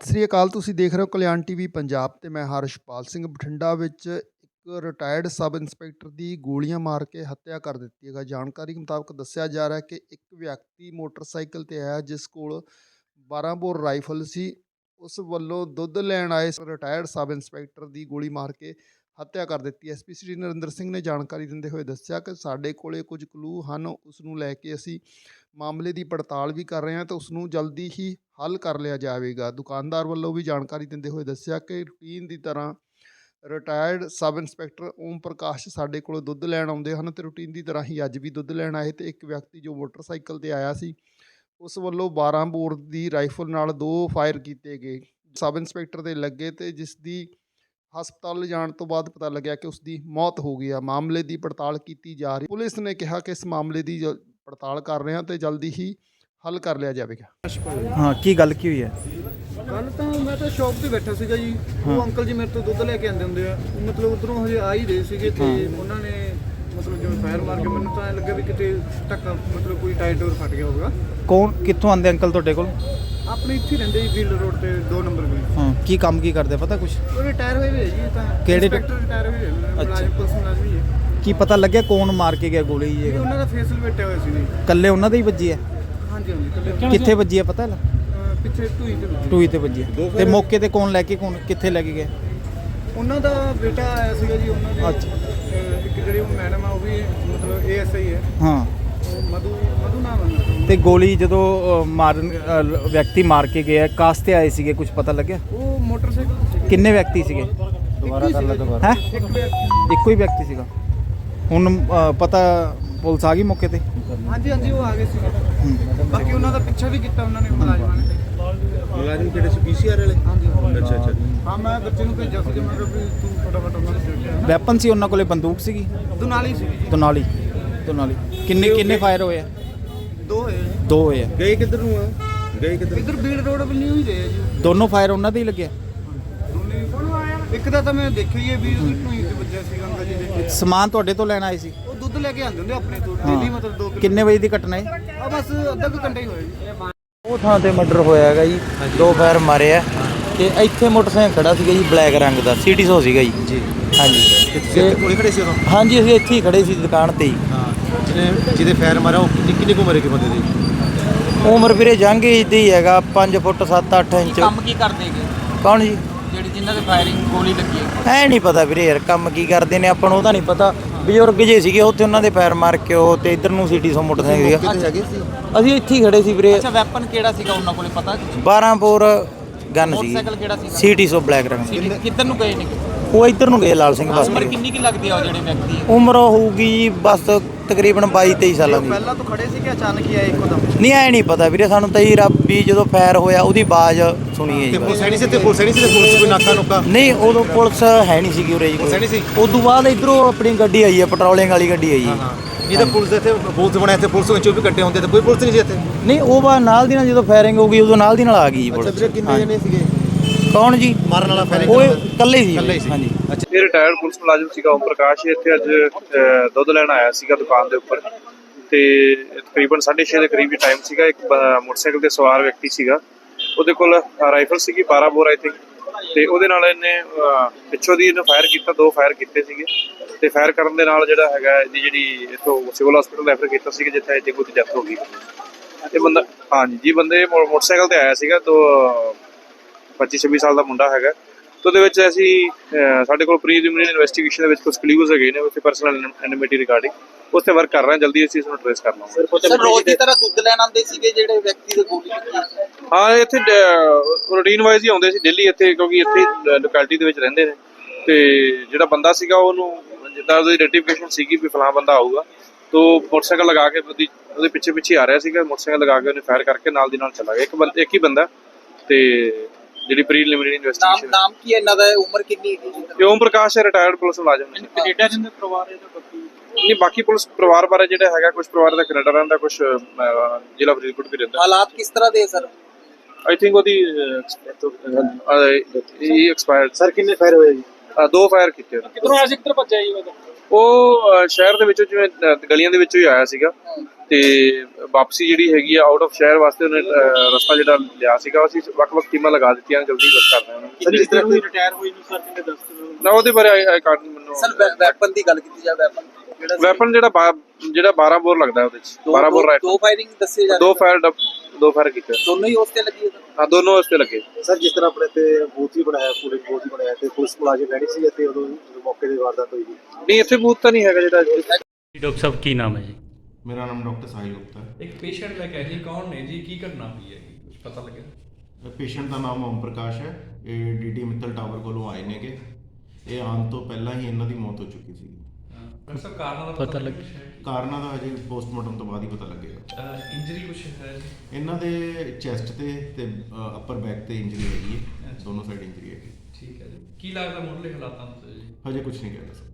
ਸਤਿ ਸ੍ਰੀ ਅਕਾਲ। ਤੁਸੀਂ ਦੇਖ ਰਹੇ ਹੋ ਕਲਿਆਣ ਟੀਵੀ ਪੰਜਾਬ ਤੇ ਮੈਂ ਹਰਸ਼ਪਾਲ ਸਿੰਘ ਬਠਿੰਡਾ ਵਿੱਚ ਇੱਕ ਰਿਟਾਇਰਡ ਸਬ ਇੰਸਪੈਕਟਰ ਦੀ ਗੋਲੀਆਂ ਮਾਰ ਕੇ ਹੱਤਿਆ ਕਰ ਦਿੱਤੀ ਹੈਗਾ। ਜਾਣਕਾਰੀ ਮੁਤਾਬਕ ਦੱਸਿਆ ਜਾ ਰਿਹਾ ਹੈ ਕਿ ਇੱਕ ਵਿਅਕਤੀ ਮੋਟਰਸਾਈਕਲ ਤੇ ਆਇਆ ਜਿਸ ਕੋਲ 12 ਬੋਰ ਰਾਈਫਲ ਸੀ। ਉਸ ਵੱਲੋਂ ਦੁੱਧ ਲੈਣ ਆਏ ਰਿਟਾਇਰਡ ਸਬ ਇੰਸਪੈਕਟਰ ਦੀ ਗੋਲੀ ਮਾਰ ਕੇ ਹੱਤਿਆ ਕਰ ਦਿੱਤੀ। ਐਸਪੀ ਸ੍ਰੀ ਨਰਿੰਦਰ ਸਿੰਘ ਨੇ ਜਾਣਕਾਰੀ ਦਿੰਦੇ ਹੋਏ ਦੱਸਿਆ ਕਿ ਸਾਡੇ ਕੋਲੇ ਕੁਝ ਕਲੂ ਹਨ। ਉਸ ਨੂੰ ਲੈ ਕੇ ਅਸੀਂ ਮਾਮਲੇ ਦੀ ਪੜਤਾਲ ਵੀ ਕਰ ਰਹੇ ਹਾਂ ਤੇ ਉਸ ਨੂੰ ਜਲਦੀ ਹੀ ਹੱਲ ਕਰ ਲਿਆ ਜਾਵੇਗਾ। ਦੁਕਾਨਦਾਰ ਵੱਲੋਂ ਵੀ ਜਾਣਕਾਰੀ ਦਿੰਦੇ ਹੋਏ ਦੱਸਿਆ ਕਿ ਰੂਟੀਨ ਦੀ ਤਰ੍ਹਾਂ retired sub inspector Om Prakash ਸਾਡੇ ਕੋਲ ਦੁੱਧ ਲੈਣ ਆਉਂਦੇ ਹਨ ਤੇ ਰੂਟੀਨ ਦੀ ਤਰ੍ਹਾਂ ਹੀ ਅੱਜ ਵੀ ਦੁੱਧ ਲੈਣ ਆਏ ਤੇ ਇੱਕ ਵਿਅਕਤੀ ਜੋ ਮੋਟਰਸਾਈਕਲ ਤੇ ਆਇਆ ਸੀ, ਉਸ ਵੱਲੋਂ 12 ਬੋਰ ਦੀ ਰਾਈਫਲ ਨਾਲ ਦੋ ਫਾਇਰ ਕੀਤੇ ਗਏ। ਸਬ ਇੰਸਪੈਕਟਰ ਦੇ ਲੱਗੇ ਤੇ ਜਿਸ ਦੀ ਹਸਪਤਾਲ ਲਿਜਾਣ ਤੋਂ ਬਾਅਦ ਪਤਾ ਲੱਗਿਆ ਕਿ ਉਸ ਦੀ ਮੌਤ ਹੋ ਗਈ ਆ। ਮਾਮਲੇ ਦੀ ਪੜਤਾਲ ਕੀਤੀ ਜਾ ਰਹੀ ਪੁਲਿਸ ਨੇ ਕਿਹਾ ਕਿ ਇਸ ਮਾਮਲੇ ਦੀ ਜ- ਪੜਤਾਲ ਕਰ ਰਹੇ ਹਾਂ ਤੇ ਜਲਦੀ ਹੀ ਹੱਲ ਕਰ ਲਿਆ ਜਾਵੇਗਾ। ਹਾਂ ਕੀ ਗੱਲ ਕੀ ਹੋਈ ਹੈ? ਕੱਲ ਤਾਂ ਮੈਂ ਤਾਂ ਸ਼ੌਪ ਤੇ ਬੈਠਾ ਸੀਗਾ ਜੀ। ਉਹ ਅੰਕਲ ਜੀ ਮੇਰੇ ਤੋਂ ਦੁੱਧ ਲੈ ਕੇ ਆਂਦੇ ਹੁੰਦੇ ਆ। ਉਹ ਮਤਲਬ ਉਧਰੋਂ ਹਜੇ ਆ ਹੀ ਰਹੇ ਸੀਗੇ ਤੇ ਉਹਨਾਂ ਨੇ ਮਤਲਬ ਜਿਵੇਂ ਫਾਇਰ ਮਾਰ ਕੇ ਮੈਨੂੰ ਤਾਂ ਐਂ ਲੱਗਾ ਵੀ ਕਿਤੇ ਟੱਕਾ ਮਤਲਬ ਕੋਈ ਟਾਇਰ ਡੋਰ ਫਟ ਗਿਆ ਹੋਊਗਾ। ਕੌਣ ਕਿੱਥੋਂ ਆਂਦੇ ਅੰਕਲ ਤੁਹਾਡੇ ਕੋਲ? ਆਪਣੇ ਇੱਥੇ ਹੀ ਰਹਿੰਦੇ ਜੀ ਫੀਲਡ ਰੋਡ ਤੇ 2 ਨੰਬਰ ਵੀ ਹਾਂ ਕੀ ਕੰਮ ਕੀ ਕਰਦੇ ਪਤਾ ਕੁਛ? ਉਹ ਰਿਟਾਇਰ ਹੋਏ ਹੋਏ ਜੀ ਇਹ ਤਾਂ ਕਿਹੜੇ ਇੰਸਪੈਕਟਰ ਰਿਟਾਇਰ ਹੋਏ ਹੋਏ ਨੇ, ਮੁਲਾਜ਼ਮ ਪੁਲਿਸ ਮੁਲਾਜ਼ਮ ਹੀ ਹੈ ਕੀ ਪਤਾ ਲੱਗਿਆ ਕੌਣ ਮਾਰ ਕੇ ਗਿਆ ਗੋਲੀ ਇਹ? ਉਹਨਾਂ ਦਾ ਫੇਸ ਲਪੇਟਿਆ ਹੋਇਆ ਸੀ ਜੀ। ਕੱਲੇ ਉਹਨਾਂ ਦੇ ਹੀ ਵੱਜੀ ਹੈ? ਹਾਂਜੀ ਕਿੱਥੇ ਵੱਜੀ? ਹੈ ਪਤਾ ਹੈ? ਅਹ ਪਿੱਛੇ ਢੂਈ ਤੇ ਵੱਜੀ। ਟੂਈ ਤੇ ਵੱਜੀ ਹੈ। ਤੇ ਮੌਕੇ ਤੇ ਕੌਣ ਲੈ ਕੇ ਕੌਣ ਕਿੱਥੇ ਲੈ ਕੇ ਗਏ ਉਹਨਾਂ ਦਾ ਬੇਟਾ ਆਇਆ ਸੀਗਾ ਜੀ ਉਹਨਾਂ ਦੇ ਅੱਛਾ। ਅਹ ਇੱਕ ਜਿਹੜੀ ਉਹ ਮੈਡਮ ਆ ਉਹ ਵੀ ਮਤਲਬ ਏਐਸਆਈ ਹੈ। ਹਾਂ। ਉਹ ਮਧੂ ਮਧੂ ਨਾਮ ਹੈ ਉਹਨਾਂ ਦਾ। ਤੇ ਗੋਲੀ ਜਦੋਂ ਅ, ਮਾਰਨ ਅ, ਲ- ਵਿਅਕਤੀ ਮਾਰ ਕੇ ਗਿਆ ਕਾਸ ਤੇ ਆਏ ਸੀਗੇ ਕੁਝ ਪਤਾ ਲੱਗਿਆ? ਉਹ ਮੋਟਰਸਾਈਕਲ ਤੇ ਸੀਗੇ। ਕਿੰਨੇ ਵਿਅਕਤੀ ਸੀਗੇ? ਦੁਬਾਰਾ ਕਰ ਲੈ ਦੁਬਾਰਾ ਹੈ? ਇੱਕ ਵਿਅਕਤੀ- ਇੱਕੋ ਹੀ ਵਿਅਕਤੀ ਸੀਗਾ। ਹੁਣ ਅ, ਪਤਾ ਪੁਲਿਸ ਆ ਗਈ ਮੌਕੇ ਤੇ? ਹਾਂਜੀ ਹਾਂਜੀ ਉਹ ਆ ਗਏ ਸੀਗੇ ਬਾਕੀ ਉਹਨਾਂ ਦਾ ਪਿੱਛਾ ਵੀ ਕੀਤਾ ਉਹਨਾਂ ਨੇ ਮੁਲਾਜ਼ਮਾਂ ਨੇ ਮੁਲਾਜ਼ਮ ਕਿਹੜੇ ਸੀ ਪੀਸੀਆਰ ਵਾਲੇ? ਹਾਂਜੀ ਅੱਛਾ ਅੱਛਾ ਹਾਂ ਮੈਂ ਬੱਚੇ ਨੂੰ ਭੇਜਿਆ ਸੀ ਮੈਂ ਕਿਹਾ ਵੀ ਤੂੰ ਫਟਾਫਟ ਉਹਨਾਂ ਨੂੰ। ਦੇਖਿਆ ਵੈਪਨ ਸੀ ਉਹਨਾਂ ਕੋਲੇ ਬੰਦੂਕ ਸੀਗੀ? ਦੁਨਾਲੀ ਸੀ। ਜੀ ਦੁਨਾਲੀ ਦੁਨਾਲੀ। ਕਿੰਨੇ ਕਿੰਨੇ ਫਾਇਰ ਹੋਏ ਆ? ਦੋ ਹੋਏ ਜੀ। ਦੋ ਹੋਏ ਆ। ਗਏ ਕਿੱਧਰ ਨੂੰ ਆ? ਗਏ ਕਿੱਧਰ? ਇੱਧਰ ਬੀੜ ਰੋਡ ਵੱਲ ਨਹੀਂ ਹੋਈ ਰਹੇ ਆ ਜੀ। ਦੋਨੋਂ ਫਾਇਰ ਉਹਨਾਂ ਦੇ ਹੀ ਲੱਗਿਆ ਦੋਨੇ ਇੱਕ ਦਾ ਤਾਂ ਮੈਂ ਦੇਖਿਆ ਹੀ ਹੈ ਵੀ ਉਹਦੀ ਢੂਈ ਤੇ ਵੱਜਿਆ ਸੀ ਅੰਕਲ ਜੀ ਦੇ ਸਮਾਨ ਤੁਹਾਡੇ ਤੋਂ ਲੈਣ ਆਏ ਸੀ? ਉਹ ਦੁੱਧ ਲੈ ਕੇ ਆਉਂਦੇ ਹੁੰਦੇ ਆਪਣੇ ਤੋਂ ਡੇਲੀ ਮਤਲਬ 2 ਕਿਲੋ। ਕਿੰਨੇ ਵਜੇ ਦੀ ਘਟਨਾ ਹੈ? ਆ ਬਸ ਅੱਧਾ ਕੁ ਘੰਟਾ ਹੀ ਹੋਇਆ ਜੀ। ਉਹ ਥਾਂ ਤੇ ਮਰਡਰ ਹੋਇਆ ਹੈਗਾ ਜੀ। ਦੋ ਫਾਇਰ ਮਾਰੇ ਆ। ਤੇ ਇੱਥੇ ਮੋਟਰਸਾਈਕਲ ਖੜਾ ਸੀਗਾ ਜੀ ਬਲੈਕ ਰੰਗ ਦਾ ਸਿਟੀ ਸੋ ਸੀਗਾ ਜੀ। ਜੀ। ਹਾਂਜੀ। ਕਿੱਥੇ ਕੋਲੇ ਖੜੇ ਸੀ ਉਦੋਂ? ਹਾਂਜੀ ਅਸੀਂ ਇੱਥੇ ਹੀ ਖੜੇ ਸੀ ਦੁਕਾਨ ਤੇ ਹੀ। ਹਾਂ। ਜਿਹਨੇ ਜਿਹਦੇ ਫਾਇਰ ਮਾਰਿਆ ਉਹ ਕਿੰਨੀ ਕਿੰਨੀ ਕੁ ਉਮਰ ਹੈ ਕਿ ਬੰਦੇ ਦੀ? ਉਮਰ ਵੀਰੇ ਜੰਗ ਏਜ ਦੀ ਹੈਗਾ 5 ਫੁੱਟ 7-8 ਇੰਚ। ਕੰਮ ਕੀ ਕਰਦੇਗੇ ਕੌਣ ਜੀ? ਜਿਹੜੀ ਜਿਨ੍ਹਾਂ ਦੇ ਫਾਇਰਿੰਗ ਗੋਲੀ ਲੱਗੀ ਹੈ? ਐ ਨਹੀਂ ਪਤਾ ਵੀਰੇ ਯਾਰ ਕੰਮ ਕੀ ਕਰਦੇ ਨੇ ਆਪਾਂ ਨੂੰ ਉਹਦਾ ਨਹੀਂ ਪਤਾ। ਬਜ਼ੁਰਗ ਜੇ ਸੀਗੇ ਉੱਥੇ ਉਹਨਾਂ ਦੇ ਫਾਇਰ ਮਾਰ ਕੇ ਉਹ ਤੇ ਇੱਧਰ ਨੂੰ ਸਿਟੀ ਸੋ ਮੋਟਰਸਾਈਕਲ ਸੀਗਾ। ਕਿੱਥੇ ਹੈਗੇ ਸੀ? ਅਸੀਂ ਇੱਥੇ ਹੀ ਖੜੇ ਸੀ ਵੀਰੇ। ਅੱਛਾ ਵੈਪਨ ਕਿਹੜਾ ਸੀਗਾ ਉਹਨਾਂ ਕੋਲੇ ਪਤਾ 12 ਬੋਰ ਗਨ ਸੀ ਮੋਟਰਸਾਈਕਲ ਕਿਹੜਾ ਸੀਗਾ? ਸਿਟੀ ਸੋ ਬਲੈਕ ਰੰਗ। ਕਿੱਧਰ- ਨੂੰ ਗਏ ਨੇ? ਉਹ ਇੱਧਰ ਨੂੰ ਗਏ ਲਾਲ ਸਿੰਘ ਉਮਰ ਬਸਤੀ। ਕਿੰਨੀ ਕੀ ਲੱਗਦੀ ਆ ਉਹ ਜਿਹੜੇ ਵਿਅਕਤੀ ਉਮਰ ਹੋਊਗੀ ਬਸ ਤਕਰੀਬਨ 22 23 ਸਾਲਾਂ ਦੀ। ਪਹਿਲਾਂ ਤੋਂ ਖੜੇ ਸੀ ਕਿ ਅਚਾਨਕ ਹੀ ਆਏ ਇੱਕੋ ਦਮ? ਨਹੀਂ ਐ ਨਹੀਂ ਪਤਾ ਵੀਰੇ ਸਾਨੂੰ ਤਾਂ ਹੀ ਰੱਬੀ ਜਦੋਂ ਫਾਇਰ ਹੋਇਆ ਉਹਦੀ ਆਵਾਜ਼ ਸੁਣੀ ਹੈ ਤੇ ਪੁਲਿਸ ਨਹੀਂ ਸੀ ਤੇ ਪੁਲਿਸ ਨਹੀਂ ਸੀ ਤੇ ਪੁਲਿਸ ਕੋਈ ਨਾਕਾ ਨੁਕਾ? ਨਹੀਂ ਉਦੋਂ ਪੁਲਿਸ ਹੈ ਨਹੀਂ ਸੀਗੀ ਉਰੇ ਜੀ ਪੁਲਿਸ ਨਹੀਂ ਸੀ? ਉਦੋਂ ਬਾਅਦ ਇਧਰੋਂ ਆਪਣੀ ਗੱਡੀ ਆਈ ਹੈ ਪੈਟਰੋਲਿੰਗ ਵਾਲੀ ਗੱਡੀ ਆਈ ਹੈ। ਹਾਂ ਇਹ ਤਾਂ ਪੁਲਿਸ ਦੇ ਇੱਥੇ ਬੂਥ ਬਣਿਆ ਇੱਥੇ ਪੁਲਿਸ ਵਿੱਚ 24 ਘੰਟੇ ਹੁੰਦੇ ਤੇ ਕੋਈ ਪੁਲਿਸ ਨਹੀਂ ਸੀ ਇੱਥੇ? ਨਹੀਂ ਉਹ ਬਾ ਨਾਲ ਦੀ ਨਾਲ ਜਦੋਂ ਫਾਇਰਿੰਗ ਹੋ ਗਈ ਉਦੋਂ ਨਾਲ ਦੀ ਨਾਲ ਆ ਗਈ ਜੀ ਅੱਛਾ ਵੀਰੇ ਪੁਲਿਸ ਕਿੰਨੇ। ਜਣੇ ਸੀਗੇ? ਕੌਣ ਜੀ? ਮਾਰਨ ਵਾਲਾ ਫਾਇਰਿੰਗ ਉਹ ਇਕੱਲੇ ਹੀ ਸੀ। ਇਕੱਲੇ ਹੀ ਸੀ। ਹਾਂਜੀ। ਅੱਛਾ। ਇਹ ਰਿਟਾਇਰਡ ਪੁਲਿਸ ਮੁਲਾਜ਼ਮ ਸੀਗਾ, ਓਮ ਪ੍ਰਕਾਸ਼। ਇੱਥੇ ਅੱਜ ਦੁੱਧ ਲੈਣ ਆਇਆ ਸੀਗਾ ਦੁਕਾਨ ਦੇ ਉੱਪਰ। ਤੇ ਤਕਰੀਬਨ 6:30 ਦੇ ਕਰੀਬ ਹੀ ਟਾਈਮ ਸੀਗਾ। ਇੱਕ ਮੋਟਰਸਾਈਕਲ ਤੇ ਸਵਾਰ ਵਿਅਕਤੀ ਸੀਗਾ। ਉਹਦੇ ਕੋਲ ਰਾਈਫਲ ਸੀਗੀ 12 ਬੋਰ ਆਈ ਥਿੰਕ ਤੇ ਉਹਦੇ ਨਾਲ ਇਹਨੇ ਪਿੱਛੋਂ ਦੀ ਇਹਨੇ ਫਾਇਰ ਕੀਤਾ, ਦੋ ਫਾਇਰ ਕੀਤੇ ਸੀਗੇ। ਤੇ ਫਾਇਰ ਕਰਨ ਦੇ ਨਾਲ ਜਿਹੜਾ ਹੈਗਾ, ਇਹਦੀ ਜਿਹੜੀ ਇਥੋਂ ਸਿਵਲ ਹਸਪੀਟਲ ਰੈਫਰ ਕੀਤਾ ਸੀਗਾ, ਜਿੱਥੇ ਜੱਗੂ ਦੀ ਡੈਥ ਹੋ ਗਈ। ਇਹ ਬੰਦਾ, ਹਾਂਜੀ, ਜੀ, ਬੰਦੇ ਮੋਟਰਸਾਈਕਲ ਤੇ ਆਇਆ ਸੀਗਾ। ਤੋਂ 25 26 ਸਾਲ ਦਾ ਮੁੰਡਾ ਹੈਗਾ। ਤੇ ਉਹਦੇ ਵਿੱਚ ਅਸੀਂ ਅਹ, ਸਾਡੇ ਕੋਲ ਪ੍ਰੀਲਿਮਿਨਰੀ ਇਨਵੈਸਟੀਗੇਸ਼ਨ ਦੇ ਵਿੱਚ ਕੁਝ ਕਲੂਜ਼ ਹੈਗੇ ਨੇ ਉੱਥੇ ਪਰਸਨਲ ਐਨਿਮਿਟੀ ਰਿਗਾਰਡਿੰਗ ਉਸ ਤੇ ਵਰਕ ਕਰ ਰਹੇ ਹਾਂ ਜਲਦੀ ਅਸੀਂ ਇਸ ਨੂੰ ਟ੍ਰੇਸ ਕਰ ਲਵਾਂਗੇ ਸਰ ਰੋਜ਼ ਦੀ ਤਰ੍ਹਾਂ ਦੁੱਧ ਲੈਣ ਆਉਂਦੇ ਸੀਗੇ ਜਿਹੜੇ ਵਿਅਕਤੀ ਦੇ ਗੋਲੀ ਲੱਗੀ ਹੈ ਹਾਂ ਇੱਥੇ ਰੂਟੀਨ ਵਾਈਜ਼ ਹੀ ਆਉਂਦੇ ਸੀ ਦਿੱਲੀ ਇੱਥੇ ਕਿਉਂਕਿ ਇੱਥੇ ਲੋਕੈਲਿਟੀ ਦੇ ਵਿੱਚ ਰਹਿੰਦੇ ਨੇ। ਤੇ ਜਿਹੜਾ ਬੰਦਾ ਸੀਗਾ ਉਹਨੂੰ ਜਿੱਦਾਂ ਉਹਦੀ ਆਈਡੈਂਟੀਫਿਕੇਸ਼ਨ ਸੀਗੀ ਵੀ ਫਲਾਂ ਬੰਦਾ ਆਊਗਾ ਤੋ ਮੋਟਰਸਾਈਕਲ ਲਗਾ ਕੇ ਉਹਦੀ ਉਹਦੇ ਪਿੱਛੇ ਪਿੱਛੇ ਆ ਰਿਹਾ ਸੀਗਾ ਮੋਟਰਸਾਈਕਲ ਲਗਾ ਕੇ ਉਹਨੇ ਫਾਇਰ ਕਰਕੇ ਨਾਲ ਦੀ ਨਾਲ ਚਲਾ ਗਿਆ। ਇੱਕ ਬੰਦਾ ਇੱਕ ਹੀ ਬੰਦਾ ਤੇ ਜਿਹੜੀ ਪ੍ਰੀਲਿਮਿਨਰੀ ਨਾਮ ਇਨਵੈਸਟੀਗੇਸ਼ਨ ਨਾਮ ਕੀ ਹੈ ਇਹਨਾਂ ਦਾ? ਉਮਰ ਕਿੰਨੀ ਹੈ ਜੀ? ਤੇ ਓਮ ਪ੍ਰਕਾਸ਼ ਰਿਟਾਇਰਡ ਪੁਲਿਸ ਮੁਲਾਜ਼ਮ ਨੇ। ਕੈਨੇਡਾ ਜਿੰਦੇ ਪਰਿਵਾਰ ਇਹਦਾ ਬਾਕੀ? ਨਹੀਂ ਬਾਕੀ ਪੁਲਿਸ ਪਰਿਵਾਰ ਬਾਰੇ ਜਿਹੜਾ ਹੈਗਾ ਕੁਝ ਪਰਿਵਾਰ ਦਾ ਕੈਨੇਡਾ ਰਹਿੰਦਾ ਕੁਝ ਜ਼ਿਲ੍ਹਾ ਫਰੀਦਕੋਟ ਵੀ ਰਹਿੰਦਾ। ਹਾਲਾਤ ਕਿਸ ਤਰ੍ਹਾਂ ਦੇ ਸਰ? ਆਈ ਥਿੰਕ ਉਹਦੀ ਇਹ ਐਕਸਪਾਇਰਡ ਸਰ ਕਿੰਨੇ ਫਾਇਰ ਹੋਏ ਜੀ? ਦੋ ਫਾਇਰ ਕੀਤੇ ਉਹਨੇ। ਕਿਧਰੋਂ ਆਇਆ ਸੀ? ਕਿਧਰ ਭੱਜਿਆ ਜੀ ਉਹ ਅਹ, ਸ਼ਹਿਰ ਦੇ ਵਿੱਚੋਂ ਜਿਵੇਂ ਅਹ, ਗਲੀਆਂ ਦੇ ਵਿੱਚੋਂ ਹੀ ਆਇਆ ਸੀਗਾ। ਤੇ ਵਾਪਸੀ ਜਿਹੜੀ ਹੈਗੀ ਆ ਆਊਟ ਆਫ ਸ਼ਹਿਰ ਵਾਸਤੇ ਉਹਨੇ ਰਸਤਾ ਜਿਹੜਾ ਲਿਆ ਸੀਗਾ ਅਸੀਂ ਵੱਖ-ਵੱਖ ਟੀਮਾਂ ਲਗਾ ਦਿੱਤੀਆਂ ਜਲਦੀ ਵਰਕ ਕਰ ਰਹੇ ਹਾਂ। ਜਿਸ ਤਰ੍ਹਾਂ ਕੋਈ ਰਿਟਾਇਰ ਹੋਈ ਨੂੰ ਸਰ ਕਿੰਨੇ ਦੱਸ ਨਾ ਉਹਦੇ ਬਾਰੇ ਆਈ ਕਾਰਡ ਮੈਨੂੰ ਸਰ ਵੈਪਨ ਦੀ ਗੱਲ ਕੀਤੀ ਜਾਵੇ ਵੈਪਨ? ਵੈਪਨ ਜਿਹੜਾ ਜਿਹੜਾ 12 ਬੋਰ ਲੱਗਦਾ ਉਹਦੇ ਚ ਦੋ- 12 ਬੋਰ ਦੋ- ਰਾਈਫਲ ਦੋ ਫਾਇਰਿੰਗ ਦੱਸੇ ਜਾ ਦੋ ਫਾਇਰ ਦੋ ਫਾਇਰ ਕੀਤੇ। ਦੋਨੋਂ ਹੀ ਉਸ ਤੇ ਲੱਗੀ ਹੈ ਹਾਂ ਦੋਨੋਂ ਉਸ ਤੇ ਲੱਗੇ। ਸਰ ਜਿਸ ਤਰ੍ਹਾਂ ਆਪਣੇ ਤੇ ਬੂਥ ਵੀ ਬਣਾਇਆ ਪੂਰੇ ਬੂਥ ਵੀ ਬਣਾਇਆ ਤੇ ਪੁਲਿਸ ਮੁਲਾਜ਼ਮ ਰਹਿਣੀ ਸੀ ਅਤੇ ਉਦੋਂ ਜਦੋਂ ਮੌਕੇ ਦੀ ਵਾਰਦਾਤ ਹੋਈ ਨਹੀਂ ਇੱਥੇ ਬੂਥ ਤਾਂ ਨਹੀਂ ਹੈਗਾ ਜਿਹੜਾ ਡਾਕਟਰ ਸਾਹਿਬ ਕੀ ਨਾਮ ਹੈ ਜੀ? ਮੇਰਾ ਨਾਮ ਡਾਕਟਰ ਸਾਹਿਲ ਗੁਪਤਾ ਹੈ। ਇੱਕ ਪੇਸ਼ੈਂਟ ਲੈ ਕੇ ਆਏ ਜੀ ਕੌਣ ਨੇ ਜੀ ਕੀ ਘਟਨਾ ਹੋਈ ਹੈ ਕੁਝ ਪਤਾ ਲੱਗਿਆ? ਪੇਸ਼ੈਂਟ ਦਾ ਨਾਮ ਓਮ ਪ੍ਰਕਾਸ਼ ਹੈ। ਇਹ ਡੀਟੀ ਮਿੱਤਲ ਟਾਵਰ ਕੋਲੋਂ ਆਏ ਨੇਗੇ। ਇਹ ਆਉਣ ਤੋਂ ਪਹਿਲਾਂ ਹੀ ਇਹਨਾਂ ਦੀ ਮੌਤ ਹੋ ਚੁੱਕੀ ਸੀ। ਡਾਕਟਰ ਸਾਹਿਬ ਕਾਰਨਾਂ ਦਾ ਪਤਾ ਲੱਗ ਕਾਰਨਾਂ ਦਾ ਹਜੇ ਪੋਸਟਮਾਰਟਮ ਤੋਂ ਬਾਅਦ ਹੀ ਪਤਾ ਲੱਗੇਗਾ। ਇੰਜਰੀ ਕੁਝ ਹੈ ਜੀ? ਇਹਨਾਂ ਦੇ ਚੈਸਟ ਤੇ ਤੇ ਅਪਰ ਬੈਕ ਤੇ ਇੰਜਰੀ ਹੈਗੀ ਹੈ। ਦੋਨੋਂ ਸਾਈਡ ਇੰਜਰੀ ਹੈਗੀ। ਠੀਕ ਹੈ ਜੀ। ਕੀ ਲੱਗਦਾ ਮੁੱਢਲੇ ਹਾਲਾਤਾਂ ਤੋਂ ਜੀ? ਹਜੇ ਕੁਝ ਨਹੀਂ ਕਹਿ ਸਕਦਾ